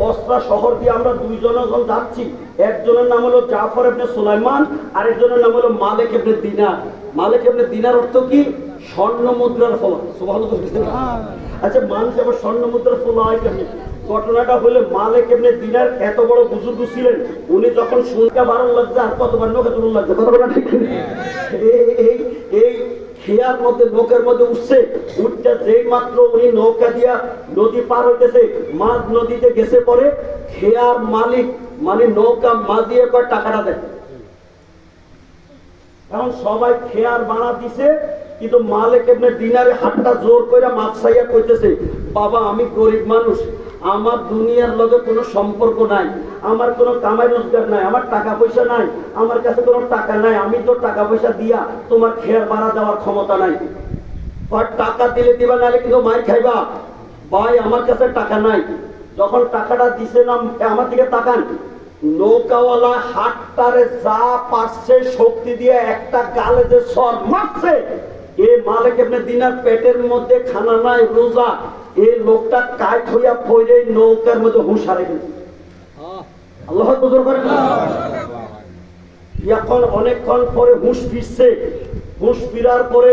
বস্রা শহর দিয়ে আমরা দুইজন যখন যাচ্ছি, একজনের নাম হলো জাফর এবনে সুলাইমান, আরেকজনের নাম হলো মালিক এবনে দিনার। মালিক এবনে দিনার অর্থ কি? স্বর্ণ মুদ্রার ফলক। আচ্ছা মানুষ আবার স্বর্ণ মুদ্রার ফল হয় কেমনি? ঘটনাটা হলে মালিক এমনি দিনার এত বড় বুজুর্গ ছিলেন, উনি যখন শুনতে বারণ লাগছে, আর কতবার নৌকা তুলুন লাগছে? কতবার ঠিক এই এই খেয়ার মধ্যে, নৌকার মধ্যে উঠছে। উঠতে যেই মাত্র উনি নৌকা দিয়া নদী পার হইতেছে, মাঝ নদীতে গেছে পরে খেয়ার মালিক মানে নৌকা মাছ দিয়ে কয় টাকাটা দেয় এখন সবাই খেয়ার বানা দিছে, কিন্তু মালিক এমনি দিনারে হাতটা জোর করে মাছ সাইয়া কইতেছে, বাবা, আমি গরিব মানুষ আমার দুনিয়ার লগে কোনো সম্পর্ক নাই, আমার কোনো কামাই রোজগার নাই, আমার টাকা পয়সা নাই, আমার কাছে কোনো টাকা নাই, আমি তো টাকা পয়সা দিয়া তোমার খেয়ার বাড়া দেওয়ার ক্ষমতা নাই। আর টাকা দিলে দিবা, নাহলে কিন্তু মাই খাইবা। ভাই, আমার কাছে টাকা নাই। যখন টাকাটা দিছে না আমার দিকে তাকান। নৌকাওয়ালা হাতটারে যা পারছে, শক্তি দিয়ে একটা গালে যে সর মারছে, এ মালিক এমনি দিনার পেটের মধ্যে খানা নাই, রোজা এই লোকটা কায় হইয়া পড়ে নৌকার মধ্যে হুঁশ হারে গেছে আল্লাহ বুজুর করেন না? এখন অনেকক্ষণ পরে হুঁশ ফিরছে। হুঁশ ফিরার পরে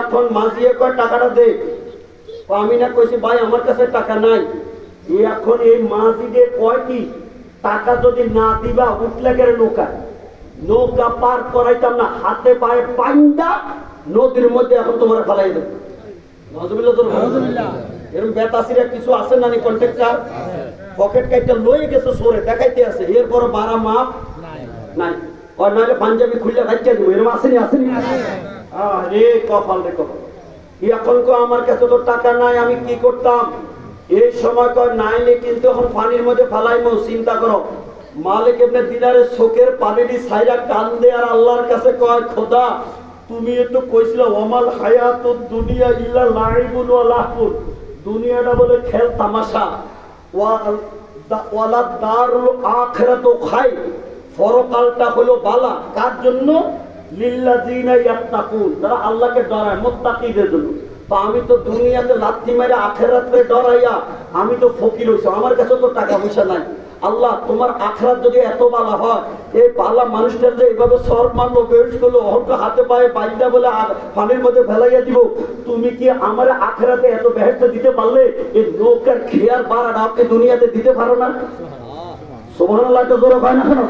এখন মাঝিয়ে কয় টাকাটা দে। আমি না কইছি ভাই আমার কাছে টাকা নাই। এখন এই মাঝিদের কয় কি টাকা যদি না দিবা উঠলে গেলে নৌকা। নৌকা পার করাইতাম না হাতে পায়ে পাইন্দা নদীর মধ্যে এখন তোমরা ফেলাই দেবো। নজরুল্লাহ এরকম বেতাসিরা কিছু আছে না কন্ট্রাক্টর পকেট কাইটা লয়ে গেছে সরে দেখাইতে আছে। এরপর বারা মাপ নাই। আর নাহলে পাঞ্জাবি খুললে খাইতে দিব এরকম আসেনি আসেনি আরে কপাল রে কপাল। এখন কো আমার কাছে তো টাকা নাই আমি কি করতাম? এই সময় কয় নাইলে কিন্তু এখন পানির মধ্যে ফালাইমো চিন্তা করো। মালিক এমনি দিনারে চোখের পানিটি সাইরা কান্দে আর আল্লাহর কাছে কয় খোদা তুমি একটু কইছিল ওমাল হায়াত দুনিয়া ইল্লা লাইবুন ওয়া লাহবুন দুনিয়াটা বলে খেল তামাশা। ওয়ালা দারুল আখিরাত খাই ফরকালটা হলো বালা। কার জন্য? লিল্লাযিনা ইয়াত্তাকুন। যারা আল্লাহকে ডরায়, মোত্তাকিদের জন্য। তো আমি তো দুনিয়াতে লাথি মেরে আখেরাতে ডরাইয়া, আমি তো ফকির হইছি আমার কাছে তো টাকা পয়সা নাই। আল্লাহ, তোমার আখরাত যদি এত বালা হয়, এই পালা মানুষটার যে এভাবে সর মারলো বেশ করল, অহংকার হাতে পায়ে বাইন্দা বলে পানির মধ্যে ফেলাইয়া দিব, তুমি কি আমার আখরাতে এত বেহেস্ত দিতে পারলে? এই নৌকার খেয়ার বাড়াটা আপনি দুনিয়াতে দিতে পারো না? সোমান আল্লাহ তো জোরে হয় না কেন?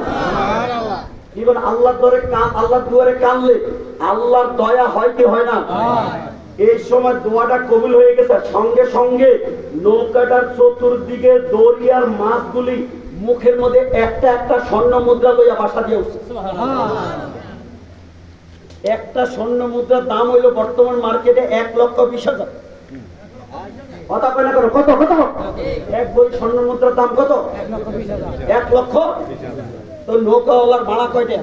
বলে আল্লাহর দরে কান, আল্লাহর দুয়ারে কানলে আল্লাহর দয়া হয় কি হয় না? এই সময় দোয়াটা কবুল হয়ে গেছে। সঙ্গে সঙ্গে নৌকাটার চতুর্দিকে দরিয়ার মাছগুলি মুখের মধ্যে একটা একটা স্বর্ণ মুদ্রা লইয়া বাসা দিয়ে উঠছে। একটা স্বর্ণ মুদ্রার দাম হইল বর্তমান মার্কেটে এক লক্ষ বিশ হাজার। কথা কেন? কত কত? এক বই স্বর্ণ মুদ্রার দাম কত? এক লক্ষ? তো নৌকাওয়ালার ভাড়া কয়টা?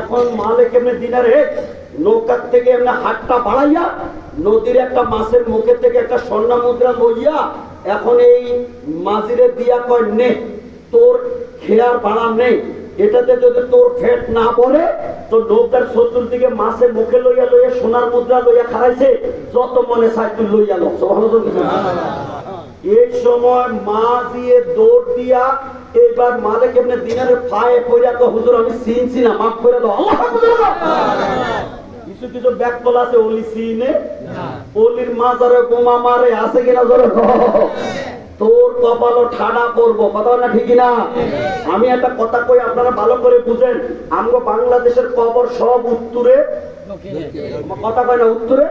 এখন মালিক এমনি দিনারে নৌকার থেকে এমনি হাতটা বাড়াইয়া, নদীর একটা মাছের মুখের থেকে একটা স্বর্ণ মুদ্রা লইয়া, এখন এই মাঝিরে দিয়া কয়, নে, তোর খেয়ার বাড়া নেই। এটাতে যদি তোর ফেট না পড়ে, তো নৌকার শত্রুর দিকে মাছের মুখে লইয়া লইয়া সোনার মুদ্রা লইয়া খারাইছে যত মনে চাই তুই লইয়া লো। এই সময় মা দিয়ে দৌড় দিয়া এবার মালে কেমনে দিনের পায়ে পড়িয়া তো হুজুর আমি চিনছি না মাফ করে দাও। কিছু কিছু ব্যাকল আছে ওলি সিনে ওলির মাজারে বোমা মারে আছে কিনা জোরে? তোর কপালও ঠাডা করব। কথা না ঠিকই না? আমি একটা কথা কই, আপনারা ভালো করে বুঝেন। আমরা বাংলাদেশের কবর সব উত্তরে। কথা কয় না উত্তরে?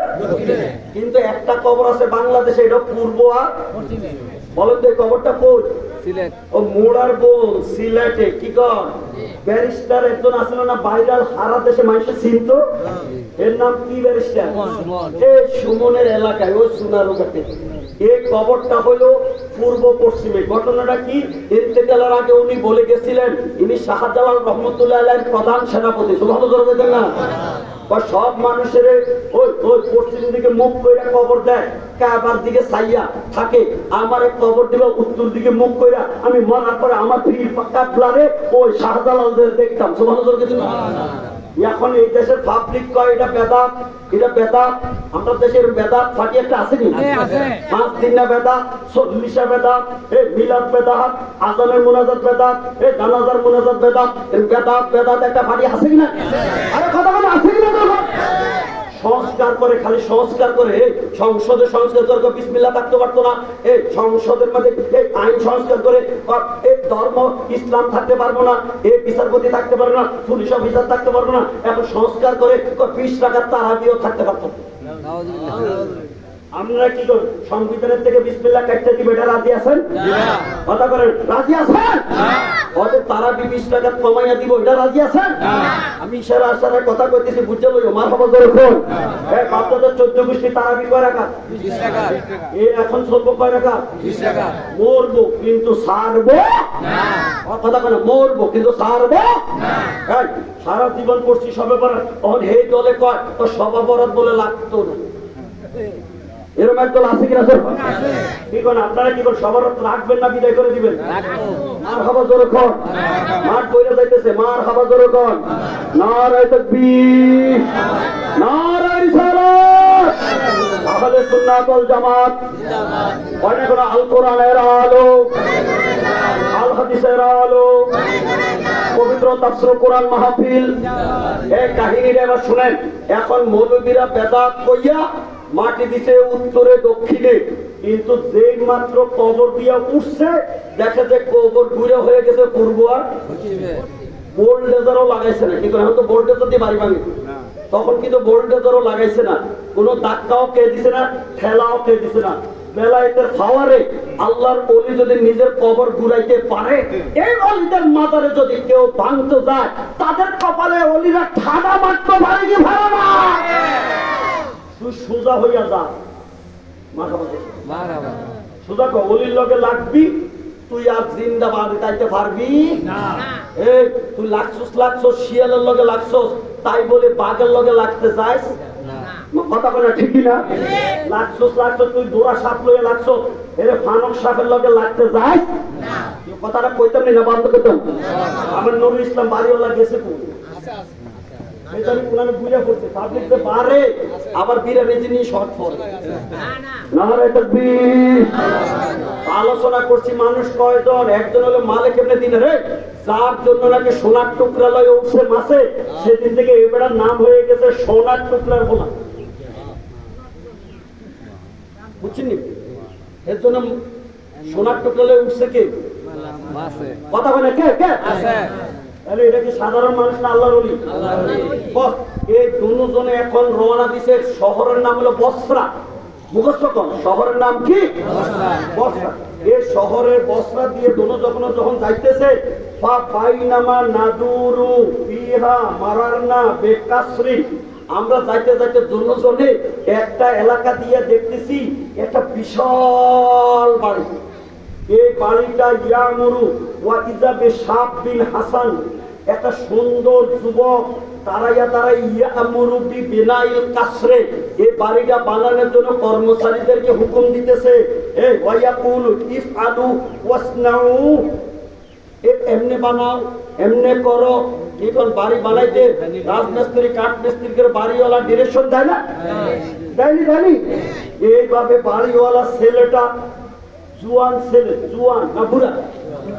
কিন্তু একটা কবর আছে বাংলাদেশে, এটা পূর্ব আর বলেন তো কবরটা কোচ ও মোড়ার বোন সিলেটে কি কর ব্যারিস্টার একজন আসলো না বাইরাল সারা দেশে মানুষের চিনত এর নাম কি ব্যারিস্টার? এই সুমনের এলাকায় ওই সোনার এই কবরটা হলো পূর্ব পশ্চিমে। ঘটনাটা কি? ইন্তেকালের আগে উনি বলে গেছিলেন ইনি শাহজালাল রহমতুল্লাহ আলাইহির প্রধান সেনাপতি। জরবেন না? বা সব মানুষের ওই ওই পশ্চিম দিকে মুখ কইরা কবর দেয়, কাবার দিকে সাইয়া থাকে, আমার কবর দিবা, উত্তর দিকে মুখ কইরা, আমি মরার পরে আমার ফির কাবলারে ওই শাহজালালদের দেখতাম। সুবহান জরবেন এখন এই দেশের পাবলিক কয় এটা বেদাত এটা বেদাত আমরা দেশের বেদাত ফাটি একটা আছে কি আছে। পাঁচ দিন না বেদাত চল্লিশা বেদাত এই মিলাদ বেদাত আজানের মোনাজাত বেদাত এই জানাজার মোনাজাত বেদাত বেদাত বেদাত একটা ফাটি আছে কিনা আরে কথা বলে আছে কিনা? সংস্কার করে, খালি সংস্কার করে সংসদে সংস্কার করে বিসমিল্লাহ থাকতে পারতো না। এই সংসদের মধ্যে এই আইন সংস্কার করে এই ধর্ম, ইসলাম থাকতে পারব না, এই বিচারপতি থাকতে পারব না, পুলিশ অফিসার থাকতে পারব না। এখন সংস্কার করে বিশ টাকার তারাবিও থাকতে পারতো। আমরা কি করি? সংবিধানের থেকে বিসমিল্লাহ কাটতে দিবে এটা রাজি আছেন? কথা করেন রাজি আছেন? ওদের তারা বিশ টাকা কমাইয়া দিব এটা রাজি আছেন? আমি ইশারা আশারা কথা কইতেছি বুঝতে লইও মার হব যখন হ্যাঁ বাচ্চাদের চোদ্দ গোষ্ঠী তারা বি কয় রাখা এ এখন চলবো কয় রাখা মরবো কিন্তু সারবো? আমার কথা কেন মরবো কিন্তু সারবো? সারা জীবন করছি সবে বরাত তখন হে দলে কয় তো সবা বরাত বলে লাগতো না। এরকম একদল আছে কিনা স্যার? কি করেন আপনারা কি করেন সবার রাখবেন না বিদায় করে দিবেন? মার হাবা জোরে কর মাঠ বইরে যাইতেছে মার হাবা জোরে কর নারায় তাকবীর। নারায় রিসালাত। আহলে সুন্নাত ওয়াল জামাত। অনেক আল কোরআনের আলো। আল হাদিসের আলো। পবিত্র তাফসীর কোরআন মাহফিল। এই কাহিনীটা এবার শুনেন। এখন মৌলবীরা বেদাত কইয়া মাটি দিছে উত্তরে দক্ষিণে। কিন্তু যেই মাত্র কবর দিয়া উঠছে দেখে যে কবর ঘুরে হয়ে গেছে পূর্ব আর। বোল্ডেজারও লাগাইছে না। কিন্তু এখন তো বোল্ডেজার দিয়ে বাড়ি ভাঙে। তখন কিন্তু বোল্ডেজারও লাগাইছে না। কোনো ধাক্কাও কে দিছে না ঠেলাও কে দিছে না। বেলায়েতের আল্লাহর অলি যদি নিজের কবর ঘুরাইতে পারে এই অলিদের মাজারে যদি কেউ ভাঙতে যায় তাদের কপালে অলিরা ঠাডা মারতে পারে কি ভালো না? তুই সোজা হইয়া যা। সোজা কো অলির লগে লাগবি তুই আর জিন্দাবাদ তাইতে পারবি? এই তুই লাগছস লাগছস শিয়ালের লগে লাগছস তাই বলে বাঘের লগে লাগতে চাস? কথা বলে ঠিকই না লাগছস লাগছস তুই দোরা সাপ লয়ে লাগছস এরে ফানক সাপের লগে লাগতে যাস কথাটা কইতাম না বন্ধ করতাম আমার নুরুল ইসলাম বাড়িওয়ালা গেছে কোন এটাই কোনানে বুঝা পড়ছে পাবলিক যে বারে আবার বিরানি জিনিস শর্ট ফল নারে তাকবীর। আলোচনা করছি মানুষ কয়জন? একজন হলো মালে কেমনে দিনে রে যার জন্য নাকি সোনার টুকরা লয়ে উঠছে মাসে সেদিন থেকে এবারের নাম হয়ে গেছে সোনার টুকরার বোলা বুঝছেন এর জন্য সোনার টুকরা লয়ে উঠছে কে? কথা বলে কে কে? তাহলে এটা কি সাধারণ মানুষ না আল্লাহর ওলি? বস এই দুজনে এখন রওনা দিছে শহরের নাম হলো বসরা। মুখস্থ কর শহরের নাম কি? বসরা। এই শহরের বসরা দিয়ে দোনো যখন যখন যাইতেছে পা বাইনামা নাদুরু ফিহা মারারনা বেকাসরি। আমরা যাইতে যাইতে জন্য জনে একটা এলাকা দিয়ে দেখতেছি একটা বিশাল বাড়ি। এই বাড়িটা ইয়ামুরু ওয়া ইজাবে সাপ বিন হাসান একটা সুন্দর যুবক তারাইয়া তারা ইয়া বি বিনাইল কাসরে। এই বাড়িটা বানানোর জন্য কর্মচারীদেরকে হুকুম দিতেছে। এ, ওয়াইয়াকুল ইফ আলু ওয়াসনাউ এমনে বানাও, এমনে করো। এখন বাড়ি বানাইতে রাজমিস্ত্রি কাঠ মিস্ত্রি করে বাড়িওয়ালা ডিরেকশন দেয় না? দেয়নি দেয়নি? এইভাবে বাড়িওয়ালা ছেলেটা জুয়ান ছেলে, জুয়ান না বুড়া?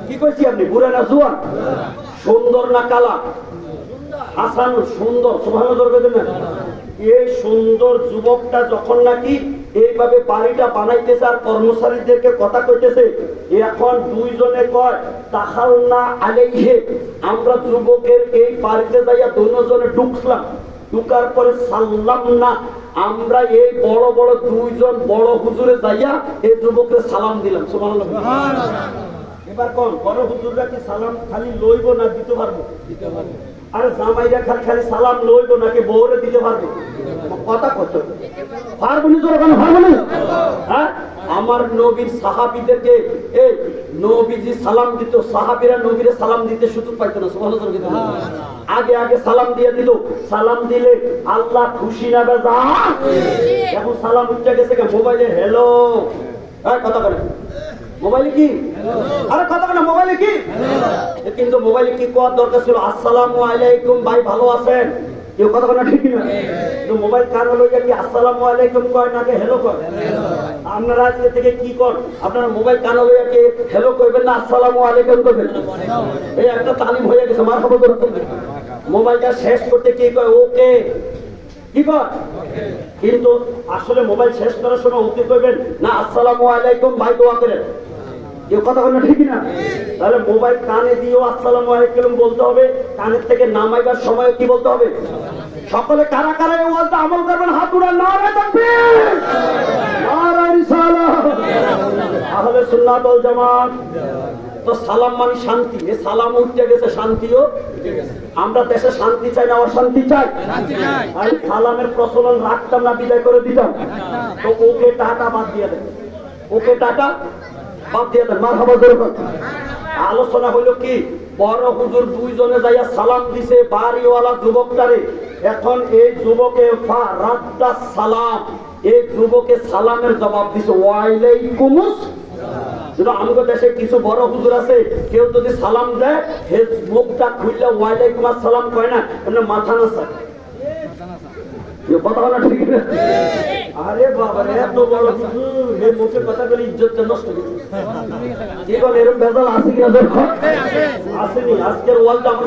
কি কইছি আপনি, বুড়া না জুয়ান? সুন্দর না কালা? হাসান, সুন্দর। সোহানো না এই সুন্দর যুবকটা যখন নাকি এইভাবে বাড়িটা বানাইতেছে আর কর্মচারীদেরকে কথা কইতেছে, এখন দুইজনে কয় তাহাল না আলেইহে। আমরা যুবকের এই বাড়িতে যাইয়া দুজনে ঢুকলাম ঢুকার পরে সাল্লাম না আমরা এই বড় বড় দুইজন বড় হুজুরে যাইয়া এই যুবককে সালাম দিলাম। সুবহানাল্লাহ। এবার কোন বড় হুজুররা কি সালাম খালি লইব না দিতে পারব? আরে জামাইরা খালি খালি সালাম লইব নাকি বউরে দিতে পারবে? কথা কত? পারব নি তোর ওখানে পারব নি? হ্যাঁ? আমার নবীর সাহাবীদেরকে, এই নবীজি সালাম দিত, সাহাবীরা নবীরে সালাম দিতে সুযোগ পাইতো না, সুবহানাল্লাহ দিত আগে আগে সালাম দিয়ে দিল, সালাম দিলে আল্লাহ খুশি না বেজা এখন সালাম উঠে গেছে মোবাইলে, হ্যালো। হ্যাঁ কথা বলে মোবাইলে কি? আরে কথা বলে, মোবাইলে কি? কিন্তু মোবাইলে কি কোয়ার দরকার ছিল? আসসালামু আলাইকুম, ভাই ভালো আছেন? কেউ কথা বলে ঠিক না? কিন্তু মোবাইল কান হলো কি আসসালামু আলাইকুম কয় নাকি হ্যালো কয়? আপনারা আজকে থেকে কি কর? আপনারা মোবাইল কান হলো কি হ্যালো কইবেন না, আসসালামু আলাইকুম কইবেন? এই একটা তালিম হয়ে গেছে, মার খবর মোবাইলটা শেষ করতে কি কয়? ওকে। কিন্তু আসলে মোবাইল শেষ করার সময় ওকে কইবেন না, আসসালামু আলাইকুম, ভাই, দোয়া করেন। কেউ কথা বলে ঠিক না? তাহলে মোবাইল কানে দিয়েও আসসালামু আলাইকুম বলতে হবে, কানের থেকে নামাইবার সময় কি বলতে হবে? সকলে কারা কারা ওয়াজটা আমল করবেন, হাত উড়ান, নারায় তাকবীর! নারায় রিসালাত! আহলে সুন্নাত ওয়াল জামাত! তো সালাম মানে শান্তি। এ সালাম উঠতে গেছে শান্তিও আমরা দেশে শান্তি চাই না অশান্তি চাই? আর সালামের প্রচলন রাখতাম না বিদায় করে দিতাম। তো ওকে টাটা বাদ দিয়ে দেন। ওকে টাটা বাদ দিয়ে দেন। মার আলোচনা হইল কি? বড় হুজুর দুইজনে যাইয়া সালাম দিছে বাড়িওয়ালা যুবকটারে। এখন এই যুবকে সালাম। এই যুবকে সালামের জবাব দিছে ওয়াইলাইকুমুস আমাদের দেশে কিছু বড় হুজুর আছে, কেউ যদি সালাম দেয়, হে মুখটা খুললে ওয়াইলাইকুম আসসালাম কয় না, এমনি মাথা না?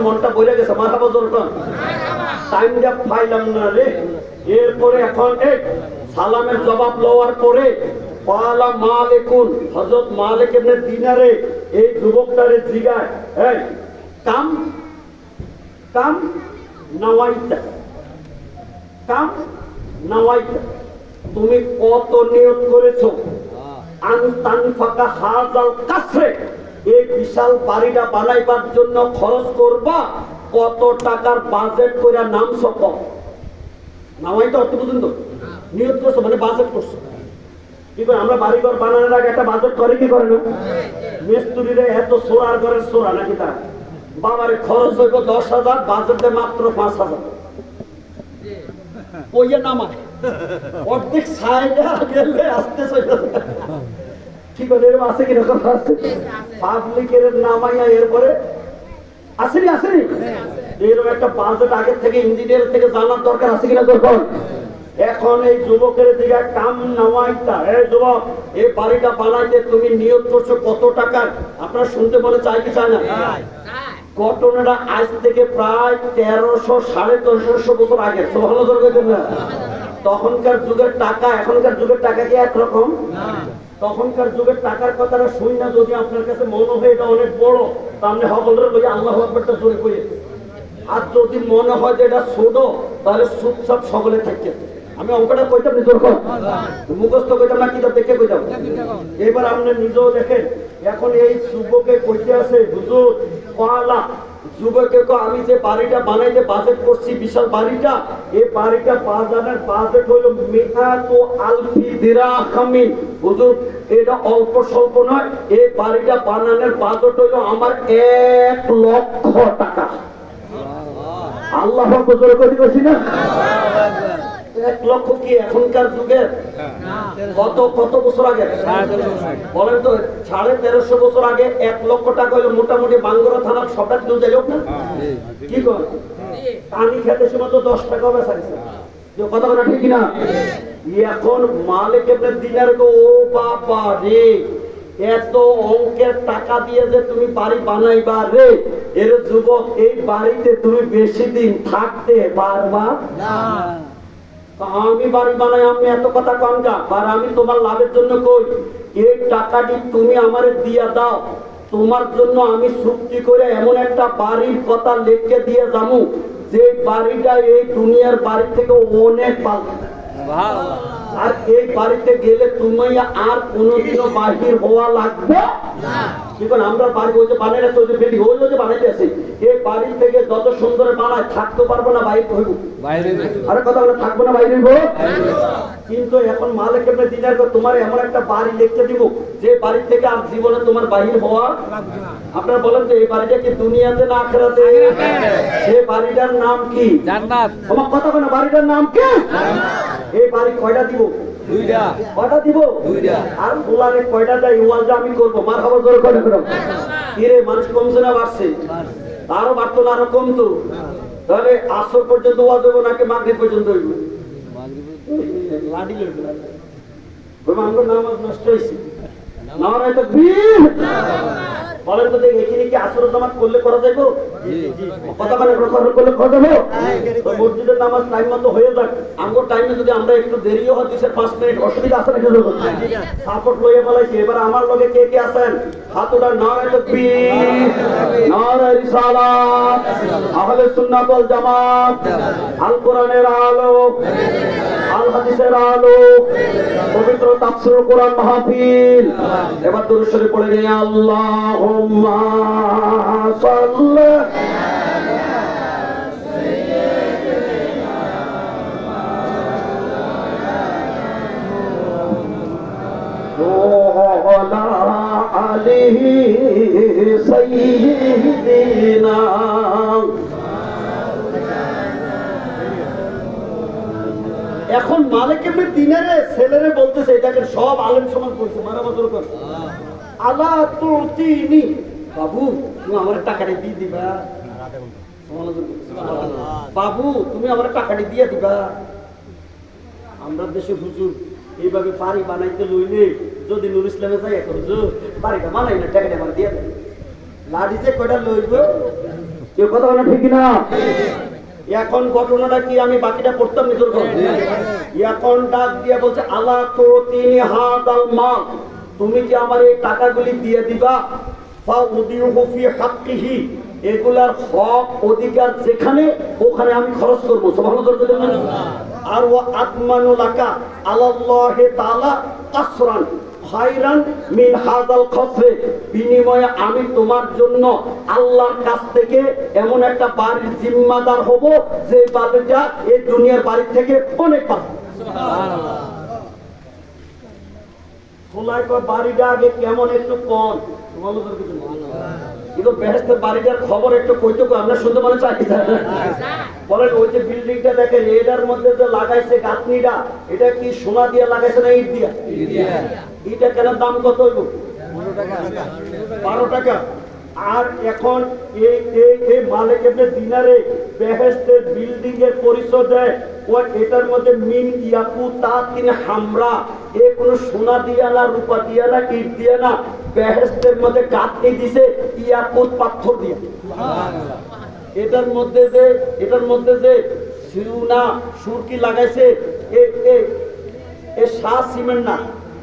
মনটা টাইম না রে। এরপরে এখন সালামের জবাব লওয়ার পরে পালা মালিকুন, হযরত মালিক ইবনে দিনারে, এই যুবকটারে জিগায় কাম কাম নাওয়াইতা কাম নাওয়াইতা, তুমি কত নিয়ত করেছ? আনতান ফাঁকা হাজাল কাসরে, এই বিশাল বাড়িটা বানাইবার জন্য খরচ করবা, কত টাকার বাজেট করে নাম সক নাওয়াইটা অর্থ পর্যন্ত নিয়ত করছ মানে বাজেট করছ। কি করে আমরা বাড়ি ঘর বানানোর আগে একটা বাজেট করে কি করে না মিস্ত্রিরে এত সোরার ঘরের সোরা নাকি তার? বাবারে খরচ হইব দশ হাজার বাজেটে মাত্র পাঁচ হাজার। কইয়ে নামায়। অর্ধেক সাইডে গেলে আসতে ঠিক আছে এরকম আছে কিনা কথা আছে? পাবলিকের নামাইয়া এরপরে? আসেনি আসেনি? এরকম একটা বাজেট আগের থেকে ইঞ্জিনিয়ার থেকে জানার দরকার আছে কিনা দরকার এখন এই যুবকের দিকে কাম নামাইতা এই যুবক এই বাড়িটা বানাইতে তুমি নিয়োগ করছ কত টাকার আপনারা শুনতে বলে চাই কি চায় না? ঘটনাটা আজ থেকে প্রায় তেরোশো সাড়ে তেরোশো বছর আগে। সোহানো দরকার না? তখনকার যুগের টাকা এখনকার যুগের টাকা কি একরকম? তখনকার যুগের টাকার কথাটা শুনি না যদি আপনার কাছে মনে হয় এটা অনেক বড়। তাহলে সকলের বলি আল্লাহ আকবরটা জোরে করে আর যদি মনে হয় যে এটা ছোট তাহলে চুপচাপ সকলে থাকে। আমি অঙ্কটা কইতাম নিজের কর। মুখস্থ কইতাম না, কিতাব দেখে কইতাম। এবার আপনি নিজেও দেখেন, এখন এই যুবকে কইতে আছে, হুজুর পালা যুবকে কো, আমি যে বাড়িটা বানাইতে বাজেট করছি, বিশাল বাড়িটা, এই বাড়িটা বাজারের বাজেট হইল মেঘা তো আলফি দিরা খামিন হুজুর, এটা অল্প স্বল্প নয়, এই বাড়িটা বানানোর বাজেট হইল আমার এক লক্ষ টাকা। আল্লাহ করি করছি না? এক লক্ষ কি এখনকার যুগের? কত কত বছর আগে। বলেন তো সাড়ে তেরোশো বছর আগে এক লক্ষ টাকা হলো মোটামুটি বাঙ্গুরা থানার সবাই কেউ যাই হোক না। কি কর? পানি খেতে সময় তো দশ টাকা বেচা গেছে কথা বলা ঠিক না এখন মালিক এমনি দিনের গো ও বাবা রে এত অঙ্কের টাকা দিয়ে যে তুমি বাড়ি বানাইবা রে এর যুবক এই বাড়িতে তুমি বেশি দিন থাকতে পারবা? আমি বাড়ি বানাই আমি এত কথা কম যা আর আমি তোমার লাভের জন্য কই? এই টাকাটি তুমি আমারে দিয়া দাও। তোমার জন্য আমি চুক্তি করে এমন একটা বাড়ির কথা লিখে দিয়ে যাব যে বাড়িটা এই দুনিয়ার বাড়ি থেকে অনেক ভালো। আর এই বাড়িতে গেলে তুমি আর কোনোদিনও বাহির হওয়া লাগবে এখন আমরা বাড়ি বিল্ডিং ওই বানাইতে আছে। এই বাড়ি থেকে যত সুন্দর বানায় থাকতে পারব না বাইরে হইব। আরে কথা বলে থাকব না বাইরে হইব? কিন্তু এখন মালিক দিনের পর তোমার এমন একটা বাড়ি দেখতে দিব যে বাড়ি থেকে আর জীবনে তোমার বাহির হওয়া আপনারা বলেন যে এই বাড়িটা কি দুনিয়াতে না আখেরাতে? সেই বাড়িটার নাম কি? জান্নাত। তোমার কথা বলে বাড়িটার নাম কি? এই বাড়ি কয়টা দিব? দুইটা। কয়টা দিব? দুইটা। আর বলারে কয়টা দেয় ওয়াজটা আমি করব। মার খাবার জোরে করো কি রে মানুষ কমছে না বাড়ছে? আরও বাড়তো না আরও কমতো। তাহলে আসর পর্যন্ত ওয়াজ হইব নাকি মাগরিব পর্যন্ত হইব? নামাজ নষ্ট হয়েছে নামাজ তো বীর বলেন তো দেখি এখানে কি আসর জামাত করলে করা যাইব? কথা করলে করা যাবে মসজিদের নামাজ টাইম মতো হয়ে যাক। আমগো টাইমে যদি আমরা একটু দেরিও হয় দুই পাঁচ মিনিট অসুবিধা আছে নাকি সাপোর্ট লইয়ে ফেলাইছি এবার আমার লগে কে কে আছেন? হাত ওটা নারায় তকবীর নারায় রিসালাত আহলে সুন্নাত ওয়াল জামাত আল কোরআনের আলো আল হাদিসের আলো পবিত্র তাফসীর কোরআন মাহফিল। এবার দরুদ শরীফ পড়ে নিয়ে আল্লাহুম্মা। سيدنا এখন মালিক এমনি দিনারে ছেলেরে বলতেছে দেখেন সব আলেম সমান করছে মারা বছর কর আল্লাহ তো তিনি বাবু তুমি আমার টাকাটা দিয়ে দিবা বাবু তুমি আমার টাকাটা দিয়ে দিবা আমরা দেশে হুজুর এইভাবে বাড়ি বানাইতে লইলে যদি নুর ইসলামে যাই এখন হুজুর বাড়িটা বানাই না টাকাটা আমার দিয়ে দেন লাড়ি যে এখন ঘটনাটা কি আমি বাকিটা পড়তাম নিজের এখন ডাক দিয়ে বলছে, আল্লাহ তো তিনি হাত আল মাল। তুমি কি আমার এই টাকাগুলি দিয়ে দিবা ফা উদিউহু ফি হাক্কিহি, এগুলার হক, অধিকার যেখানে, ওখানে আমি খরচ করব। সুবহানাল্লাহ আর ও আত্মানু লাকা আলাল্লাহি তাআলা কাসরান। খায়রান মিন হাজাল খসরে। বিনিময়ে আমি তোমার জন্য আল্লাহর কাছ থেকে এমন একটা বাড়ির জিম্মাদার হব যে বাড়িটা এই দুনিয়ার বাড়ি থেকে অনেক পাবো খোলায় বাড়িটা আগে কেমন একটু কম কিন্তু বেহেস্তের বাড়িটার খবর একটু কইতে আমরা শুনতে মানে চাই। বলেন ওই যে বিল্ডিংটা দেখেন এটার মধ্যে যে লাগাইছে গাঁথনিটা এটা কি সোনা দিয়ে লাগাইছে না ইট দিয়া? ইটা কেন দাম কত হইব? বারো টাকা। আর এখন এই এই মালিক দিনারে বেহেস্তের বিল্ডিং এর পরিচয় দেয়। ও এটার মধ্যে মিন ইয়াকু তা তিনি হামরা, এ কোনো সোনা দিয়া না, রূপা দিয়া না ইট দিয়া না বেহেস্তের মধ্যে গাঁথনি দিছে ইয়াকুত পাথর দিয়া। এটার মধ্যে যে, এটার মধ্যে যে সিউনা সুরকি লাগাইছে এ এ শাহ সিমেন্ট না।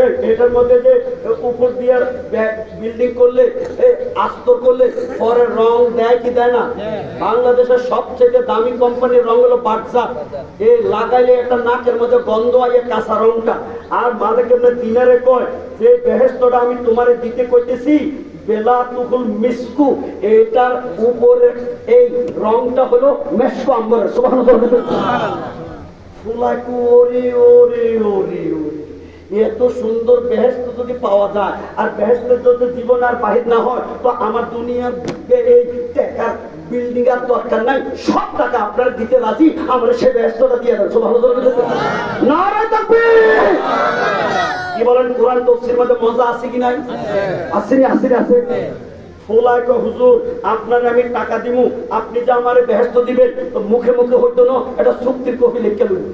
এই, এটার মধ্যে যে উপর দিয়ে বিল্ডিং করলে এই আস্তর করলে পরে রং দেয় কি দেয় না? বাংলাদেশের সবচেয়ে দামি কোম্পানির রং হলো বাদশা। এ লাগাইলে একটা নাকের মধ্যে গন্ধ আইয়ে কাঁচা রংটা। আর মাঝে এমনি দিনারে কয় যে বেহেস্তটা আমি তোমারে দিতে কইতেছি বেলা তুকুল মিসকু এটার উপরে এই রংটা হলো মেসকো আম্বরের। সুবহানাল্লাহ। ফুলাকু ওরে ওরে ওরে ওরে। এত সুন্দর বেহেস্ত যদি পাওয়া যায়, আর বেহেস্তের যদি জীবন আর বাহির না হয়, তো আমার দুনিয়ার এই টাকার বিল্ডিং আর দরকার নাই। সব টাকা আপনার দিতে রাজি, আমরা সে বেহেস্তটা দিয়ে দেন। ভালো কি বলেন, কোরআন তফসির মধ্যে মজা আছে কি নাই? আসেনি আসেনি আছে ফোলায় হুজুর, আপনার আমি টাকা দিমু, আপনি যে আমারে বেহেস্ত দিবেন, তো মুখে মুখে হইতো না, এটা চুক্তির কপি লিখে লইব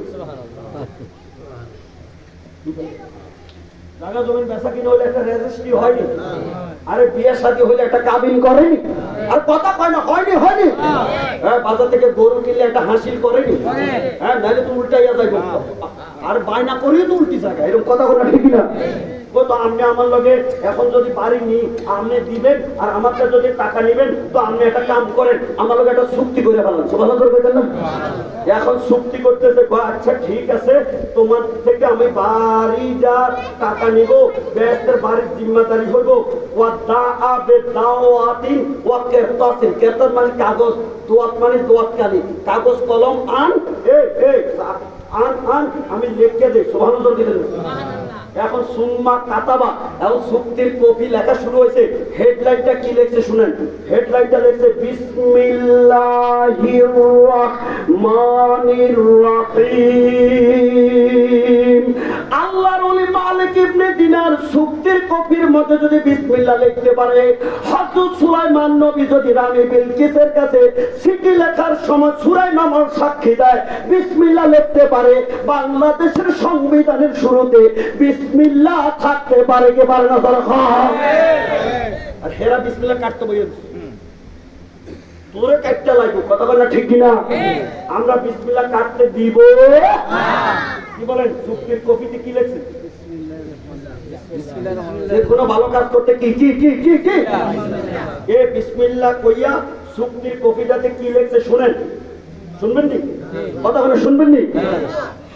জায়গা জমিন বেচা কিনে হলে একটা রেজিস্ট্রি হয়নি। আরে বিয়ে শাদী হলে একটা কাবিন করেনি। আর কথা কয় না, হয়নি হয়নি। হ্যাঁ বাজার থেকে গরু কিনলে একটা হাসিল করেনি। হ্যাঁ নাহলে তো উল্টাইয়া যাইব। আর বায়না করিও তো উল্টি জায়গা, এরকম কথা বলা ঠিক না। ও তো আপনি আমার লগে এখন যদি আপনি দিবেন আর আমারটা যদি টাকা নেবেন, তো আপনি একটা কাম করেন, আমার লগে একটা চুক্তি করে করে না? এখন চুক্তি করতেছে আচ্ছা ঠিক আছে, তোমার থেকে আমি বাড়ি যা টাকা নিব, ব্যস্তের বাড়ির জিম্মাদারি হইব দা আবে দাও আতিন ওয়া কেরতাসিন কেরতাস মানে কাগজ, দোয়াত মানে কাগজ, কলম, আন, এ এ আন আন, আমি লিখকে দেই। সুবহানাল্লাহ। এখন সুম্মা কাতাবা এখন চুক্তির কপি লেখা শুরু হয়েছে। হেডলাইনটা কি লিখছে শুনেন? হেডলাইনটা লিখছে, বিসমিল্লাহির আল্লাহর ওলি মালিক ইবনে দিনার কপির মধ্যে যদি বিসমিল্লাহ লিখতে পারে, হযরত সুলাইমান নবী যদি রানী বিলকিসের কাছে লেখার সময় সুরাই সাক্ষী দেয়, বিসমিল্লাহ লিখতে পারে। বাংলাদেশের সংবিধানের শুরুতে বিসমিল্লাহ থাকতে পারে কি পারে না আর হেরা বিসমিল্লাহ কাটতে তোরে কাটতে লাগবে, কথা আমরা বিসমিল্লাহ কাটতে দিব। কি বলেন কপিতে কি লেখছে? কোনো ভালো কাজ করতে কি কি কি কি কি? এ বিসমিল্লাহ কইয়া কপিটাতে কি লেখছে শুনেন। শুনবেন নি? কথা বলে শুনবেন নি?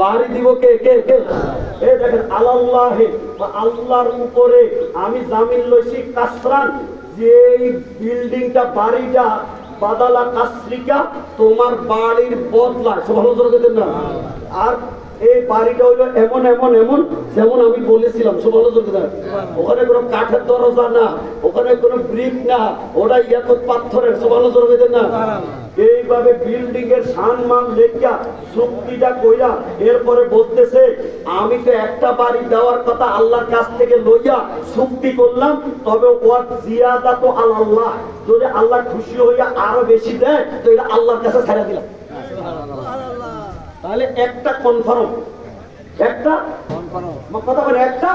বাড়ি দিব কে কে কে? এই দেখেন আল্লাহে আল্লাহর উপরে আমি জামিন লইছি কাসরান। যে বিল্ডিংটা, বাড়িটা, বাদালা কাসরিকা, তোমার বাড়ির বদলা। সুবহানাল্লাহ না। আর এই বাড়িটা হইল এমন এমন এমন, যেমন আমি বলেছিলাম সুবহানাল্লাহ ওখানে কোনো কাঠের দরজা না, ওখানে কোনো ব্রিক না, ওটা ইয়াকত পাথরের সুবহানাল্লাহ না। এইভাবে বিল্ডিং এর সম্মান লেখা চুক্তিটা কইরা এরপরে বলতেছে আমি তো একটা বাড়ি দেওয়ার কথা আল্লাহর কাছ থেকে লইয়া চুক্তি করলাম তবে ওয়ার জিয়াদা তো আল্লাহ যদি আল্লাহ খুশি হইয়া আরও বেশি দেয় তো এটা আল্লাহর কাছে ছেড়ে দিলাম। তাহলে একটা কনফার্ম একটা? কথা বলে একটা?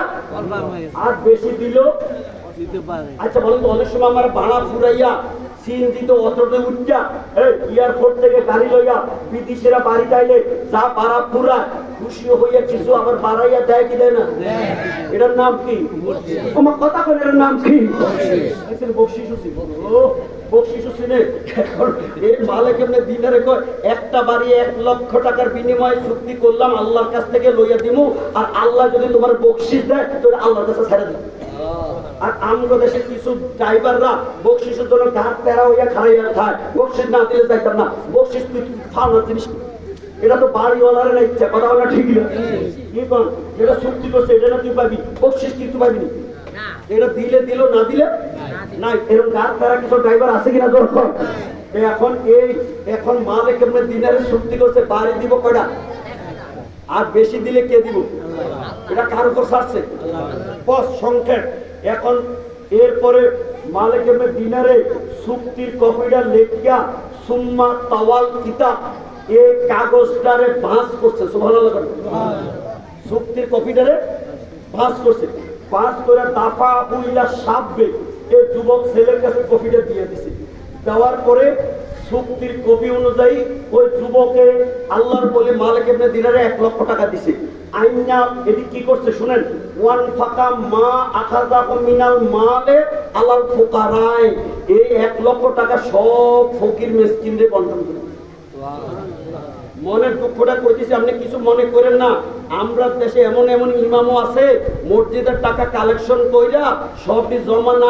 আর বেশি দিল আচ্ছা বলুন তো অনেক সময় আমার ভাড়া ফুরাইয়া থেকে গাড়ি লইয়া বাড়ি যা ভাড়া ফুরা খুশি হইয়া কিছু আবার বাড়াইয়া দেয় কি দেয় না? এটার নাম কি? তোমার কথা নাম কি? বকশিস একটা বাড়ি এক লক্ষ টাকার বিনিময়ে চুক্তি করলাম, আল্লাহর কাছ থেকে লইয়া দিমু, আর আল্লাহ যদি তোমার বকশিস দেয় তো আল্লাহর কাছে ছেড়ে দিবে। আর আমগো কিছু ড্রাইভাররা বকশিসের জন্য ঘাট হইয়া খায়। বকশিস না দিলে যাইতাম না। বকশিস তুই ফাওনা জিনিস এটা তো বাড়িওয়ালার না ইচ্ছা, কথা ঠিক না। করছে, এটা না তুই পাবি? বকশিস কি তুই পাবি? এটা দিলে দিল, না দিলে? না এরকম তেরা কিছু ড্রাইভার আছে কিনা জোর কর। এখন এই, এখন মালিক এমনি দিনারে চুক্তি করছে, বাড়ি দিব কয়টা? আর বেশি দিলে কে দিব? এটা কার উপর ছাড়ছে? বস সংক্ষেপ এখন এরপরে মালিক দিনারে চুক্তির কপিটা লেখিয়া, সুম্মা তাওয়াল কিতাব এই কাগজটারে ভাঁজ করছে, সুবহানাল্লাহ। চুক্তির কপিটারে ভাঁজ করছে। ভাঁজ করে দাফা উইলা সাববে এই যুবক ছেলের কাছে কপিটা দিয়ে দিছে। দেওয়ার পরে চুক্তির কপি অনুযায়ী ওই যুবকে আল্লাহর বলে মালিক দিনারে এক লক্ষ টাকা দিছে। এটি কি করছে শুনেন? ওয়ান মা মিনাল মালে আলাল ফুকারায় এই এক লক্ষ টাকা সব ফকির মেসকিনদের বন্টন করে। মনের দুঃখটা করতেছি, আপনি কিছু মনে করেন না। আমরা দেশে এমন এমন ইমামও আছে, মসজিদের টাকা কালেকশন কইরা সবটি জমা না